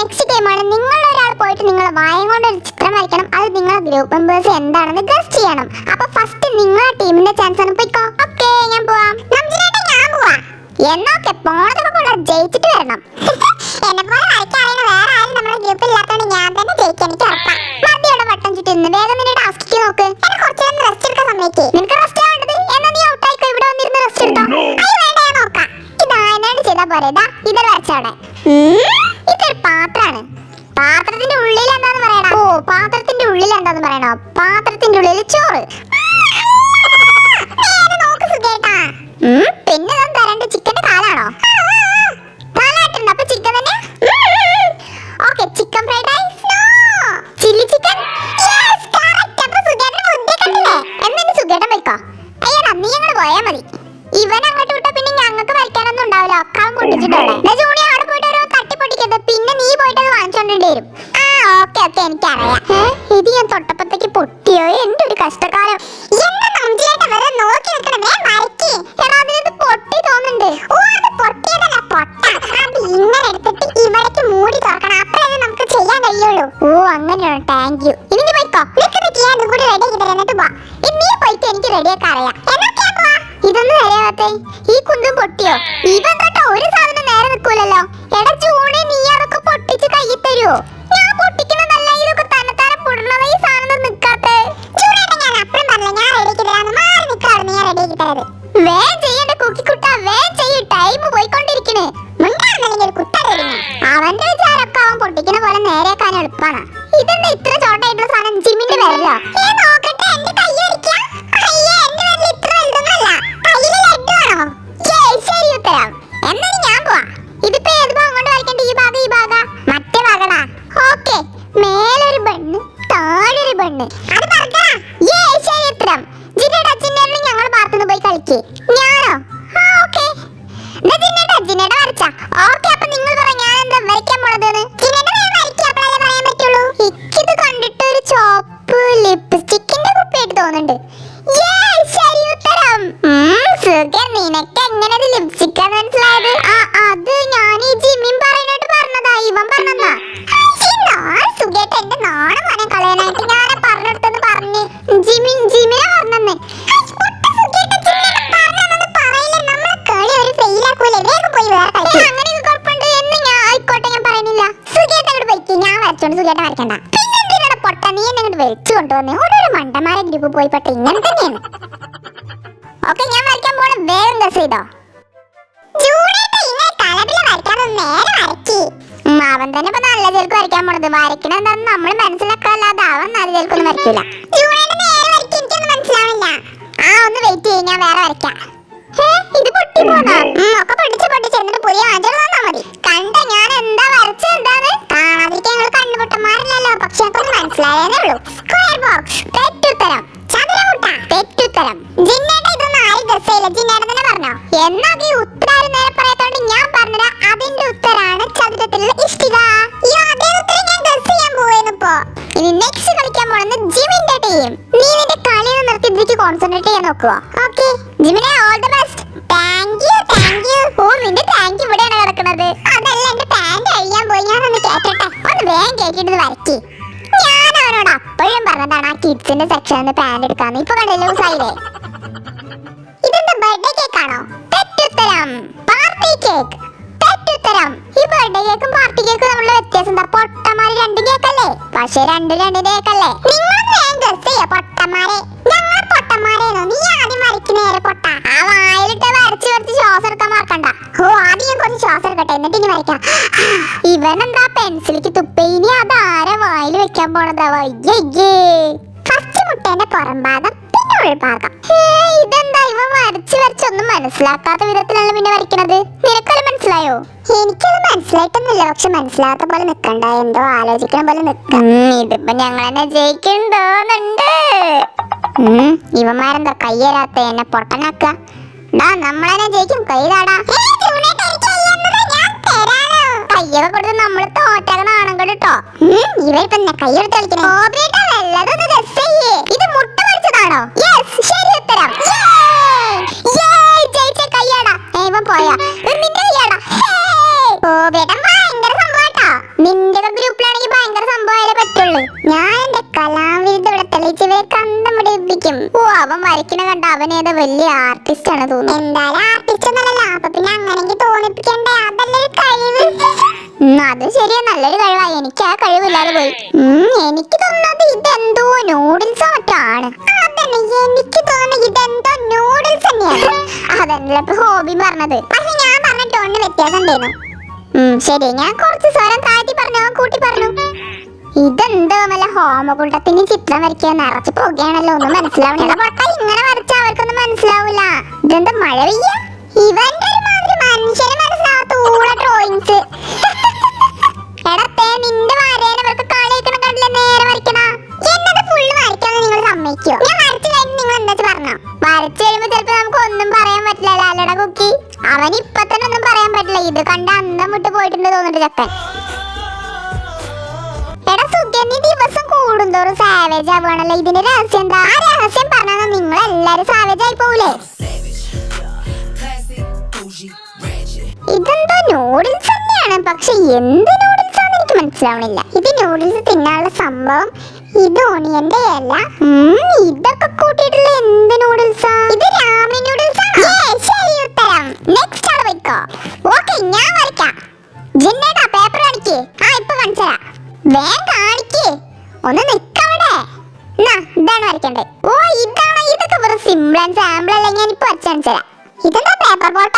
Next ഗെയിമാണ് നിങ്ങളുടെ ഒരാൾ പോയിട്ട് നിങ്ങൾ വായം കൊണ്ട് ഒരു ചിത്രം വരയ്ക്കണം. അത് നിങ്ങളെ ഗ്രൂപ്പ് മെമ്പേഴ്സ് എന്താണെന്ന് ഗസ് ചെയ്യണം. അപ്പൊ ഫസ്റ്റ് നിങ്ങളെ ടീമിന്റെ ചാൻസ് ആണ്. പോയിക്കോ. ഓക്കെ ഞാൻ പോവാം. ഞാൻ പോവാ. എന്നൊക്കെ പോണതൊക്കെ കൂടെ ജയിച്ചിട്ട് വരണം. എന്നെ പോലെ വരയ്ക്കാറിയുന്ന വേറെ ആരും നമ്മുടെ ഗ്രൂപ്പിൽ ഇല്ലാത്തതുകൊണ്ട് ഞാൻ തന്നെ ജയിക്കാൻ എനിക്ക് ഉറപ്പാ. മതിയുടെ വട്ടം ചുറ്റുന്നു വേഗം നിന്നെ ടാസ്കിക്ക് നോക്ക്. എന്നെ കുറച്ചു നേരം റെസ്റ്റ് എടുക്കാൻ സമ്മതിക്കേ. നിനക്ക് റെസ്റ്റ് വേണ്ടത്? എന്നാ നീ ഔട്ടായിക്കോ ഇവിടെ വന്നിരുന്ന് റെസ്റ്റ് എടുത്തോ. അത് വേണ്ട ഞാൻ നോക്കാം. ഇതായനാണ്ട് ചെയ്താ പോരെ. ഇതാ ഇതൊരു വരച്ചവിടെ ഇതൊരു പാത്രത്തിന്റെ ഉള്ളിൽ എന്താന്ന് പറയണം? ഓ പാത്രത്തിന്റെ ഉള്ളിൽ എന്താന്ന് പറയണോ? പാത്രത്തിന്റെ ഉള്ളിൽ ചോറ്. പിന്നെ ചിക്കന്റെ കാലാണോ ചിക്കൻ തന്നെ? Chicken chilli chicken? ഇവൻ അങ്ങോട്ട് വിട്ടാ പിന്നെ ഞങ്ങൾക്ക് വരയ്ക്കാനൊന്നും ഉണ്ടാവില്ല. അക്കാവും അവൻ തട്ടി പിന്നെ നീ പോയിട്ട് അത് ആ ഓക്കെ ഓക്കെ എനിക്കറിയാം. ഇത് ഞാൻ തൊട്ടപ്പത്തേക്ക് പൊട്ടിയോ? എന്റെ ഒരു നോക്കി അതിനത് പൊട്ടി തോന്നുന്നുണ്ട്. ഓ അത് പൊട്ടിയതല്ല എടുത്തിട്ട് ഇവിടേക്ക് നമുക്ക് ചെയ്യാൻ ഓ ഇനി പോയിട്ട് എനിക്ക് ഇതൊന്നും അറിയാത്ത ഈ കുന്തും പൊട്ടിയോ? ഇവൻ തൊട്ട ഒരു സാധനം നേരെ നിൽക്കൂലല്ലോ. എടാ നീ അതൊക്കെ പൊട്ടിച്ച് കൈ തരുമോ ഞാൻ പൊട്ടിക്കുന്നതല്ല ഇതൊക്കെ തന്നെത്താനെ പൊടുന്നത് ഈ സാധനം നിൽക്കാത്തെ ഞാൻ അപ്പഴും പറഞ്ഞില്ല ഞാൻ റെഡിയാക്കി തരാന്ന്. മാറി നിൽക്കാറുണ്ട് ഞാൻ റെഡിയാക്കി തരാത്. താഴൊരു അത് ഈ ഞങ്ങൾ പാർത്തുനിന്ന് പോയി കളിക്ക്. പൊട്ട? നീ കൊണ്ടുവന്നേ? മണ്ടന്മാരെ ഗ്രൂപ്പ് ഇങ്ങനെ ഞാൻ പോണ. ഗസ് ചെയ്തോ. നല്ല നമ്മൾ അവൻ നല്ല ആ ഒന്ന് വെയിറ്റ് ചെയ്യും. വേറെ വരയ്ക്കാം. ഇത് പൊട്ടി പോന്നാ? ഒക്കെ പൊട്ടിച്ച് പൊട്ടിച്ച്. എന്നിട്ട് പുതിയ വാങ്ങിച്ചോണ്ട് തന്നാ മതി. ഉത്തരാണ് ചതുരത്തിലുള്ള ഇഷ്ടിക ഇനി നെക്സ്റ്റ് കളിക്കാൻ പോകുന്നത് ജിമിന്റെ ടീം നീ നിന്റെ കളി നിർത്തി ഇതിലേക്ക് കോൺസെൻട്രേറ്റ് ചെയ്യാൻ നോക്കുക okay ജിമിനെ all the best thank you thank you ഓ നിന്റെ താങ്ക് ഇവിടെയാണ് കിടക്കുന്നത്. അതല്ല എന്റെ പാന്റ് അഴിയാൻ പോയി. ഞാൻ ഒന്ന് കേട്ടട്ടെ ഒന്ന് വേഗം കേട്ടിട്ട് വരക്കി ഞാൻ അവനോട് അപ്പോഴും പറഞ്ഞതാണ് ആ കിഡ്സിന്റെ സെക്ഷനിൽ പാന്റ് എടുക്കാന്ന്. ഇപ്പൊ കണ്ടില്ല ലൂസായില്ലേ ഇതെന്താ ബർത്ത്ഡേ കേക്ക് ആണോ? തെറ്റുത്തരം. പാർട്ടി കേക്ക് പക്ഷെ രണ്ട് രണ്ടിനേക്കല്ലേ പൊട്ടന്മാരെ. ഞങ്ങൾ പൊട്ടന്മാരേനോ നീ ആദ്യം വരയ്ക്ക് നേരെ പൊട്ട. ആ വായിലിട്ട് വരച്ച് വരച്ച് ശ്വാസം എടുക്കാൻ മറക്കണ്ട. ഓ ആദ്യം കുറച്ച് ശ്വാസം എടുക്കട്ടെ എന്നിട്ട് ഇനി വരയ്ക്കാം. ഇവനെന്താ പെൻസിലിക്ക് തുപ്പ? ഇനി അതാരെ വായിൽ വെക്കാൻ പോണതാ? വയ്യേ ഫസ്റ്റ് മുട്ടേന്റെ പുറം ഭാഗം പിന്നെ ഉൾഭാഗം ഇതെന്താ? ഇവ വരച്ച് വരച്ചൊന്നും മനസ്സിലാക്കാത്ത വിധത്തിലല്ല പിന്നെ വരയ്ക്കണത്? നിനക്കത് മനസ്സിലായോ? എനിക്കത് മനസ്സിലായിട്ടൊന്നുമില്ല. പക്ഷെ മനസ്സിലാത്ത പോലെ നിക്കണ്ട. എന്തോ ആലോചിക്കണ പോലെ നിക്കാം. ഇതിപ്പോ ഞങ്ങൾ തന്നെ ജയിക്കണ്ടോന്നുണ്ട്. ഇവന്മാരെന്താ കയ്യരാത്ത എന്നെ പൊട്ടനാക്ക? ഡാ നമ്മളെന്നെ ജയിക്കും. കൈതാടാ കയ്യൊക്കെ കൊടുത്ത് നമ്മൾ തോറ്റക നാണം കേട്ടോ. ഇവരിപ്പൊ കയ്യെടുത്ത് കളിക്കണേ. വല്ലതൊന്ന് തെളിയിച്ച് ഇവരെ കണ്ടം പിടിപ്പിക്കും ഓ അവൻ വരയ്ക്കണ കണ്ട അവൻ ഏതോ വലിയ ആർട്ടിസ്റ്റ് ആണ് തോന്നുന്നു. എന്തായാലും ആർട്ടിസ്റ്റ് ഒന്നല്ലല്ലോ അപ്പൊ പിന്നെ അങ്ങനെങ്കിൽ തോന്നിപ്പിക്കണ്ടേ? അതല്ലേ കഴിവ്. അത് ശരിയാ. നല്ലൊരു കഴിവാ എനിക്ക് ആ കഴിവില്ലാതെ പോയി. എനിക്ക് തോന്നുന്നത് ഇതെന്തോ നൂഡിൽസോ മറ്റോ ആണ്. എനിക്ക് തോന്നുന്നത് ഇതെന്തോ നൂഡിൽസ് തന്നെയാണ്. അതല്ല ഇപ്പൊ ഹോബി പറഞ്ഞത്. പക്ഷെ ഞാൻ പറഞ്ഞ ടോണിന് വ്യത്യാസം ഉണ്ടായിരുന്നു ശരി. ഞാൻ കുറച്ച് സ്വരം താഴ്ത്തി പറഞ്ഞു കൂട്ടി പറഞ്ഞു. ഇതെന്തോ വല്ല ചിത്രം വരയ്ക്കാൻ നിറച്ച് പുകയാണല്ലോ ഒന്നും മനസ്സിലാവണില്ല. പൊട്ട ഇങ്ങനെ വരച്ച അവർക്കൊന്നും മനസ്സിലാവൂല. ഇതെന്താ മഴ പെയ്യ? ഇവന്റെ ഒരു മനുഷ്യന് മനസ്സിലാവാത്ത ഊള ഡ്രോയിങ്സ് നിന്റെ നേരെ വരയ്ക്കണ? നിങ്ങൾ ഞാൻ വരച്ചു നിങ്ങൾ വരച്ചു ഒന്നും പറയാൻ പറ്റില്ല അവൻ ഇപ്പൊ തന്നെ ഒന്നും പറയാൻ പറ്റില്ല. ഇത് കണ്ട അന്തം വിട്ട് പോയിട്ടുണ്ട് തോന്നുന്നുണ്ട് ചക്കൻ ഇതിന്റെ രഹസ്യം എന്താ? ആ രഹസ്യം നിങ്ങൾ എല്ലാരും ആയി തന്നെയാണ്. പക്ഷെ മനസ്സിലാവണില്ല. ഇത് നൂഡിൽസ് തിന്നാനുള്ള സംഭവം ഇത് ഓണിയന്റെ ഇതൊക്കെ കൂട്ടിയിട്ടുള്ള എന്ത് നൂഡിൽസാ ഇത് രാമൻ നൂഡിൽസ് ശരി ഉത്തരം. നെക്സ്റ്റ് ഓക്കെ ഞാൻ വരയ്ക്കാം. ജിന്നേട്ടാ പേപ്പർ കാണിക്ക് ആ ഇപ്പൊ കാണിച്ചരാ വേഗം ഒന്ന് നിക്കവിടെ. ഇതാണ് ഓ ഇതാണ്. ഇതൊക്കെ വെറും സിമ്പിൾ ആൻഡ് സാമ്പിൾ അല്ല. ഞാൻ ഇതെന്താ പേപ്പർ ബോട്ടോ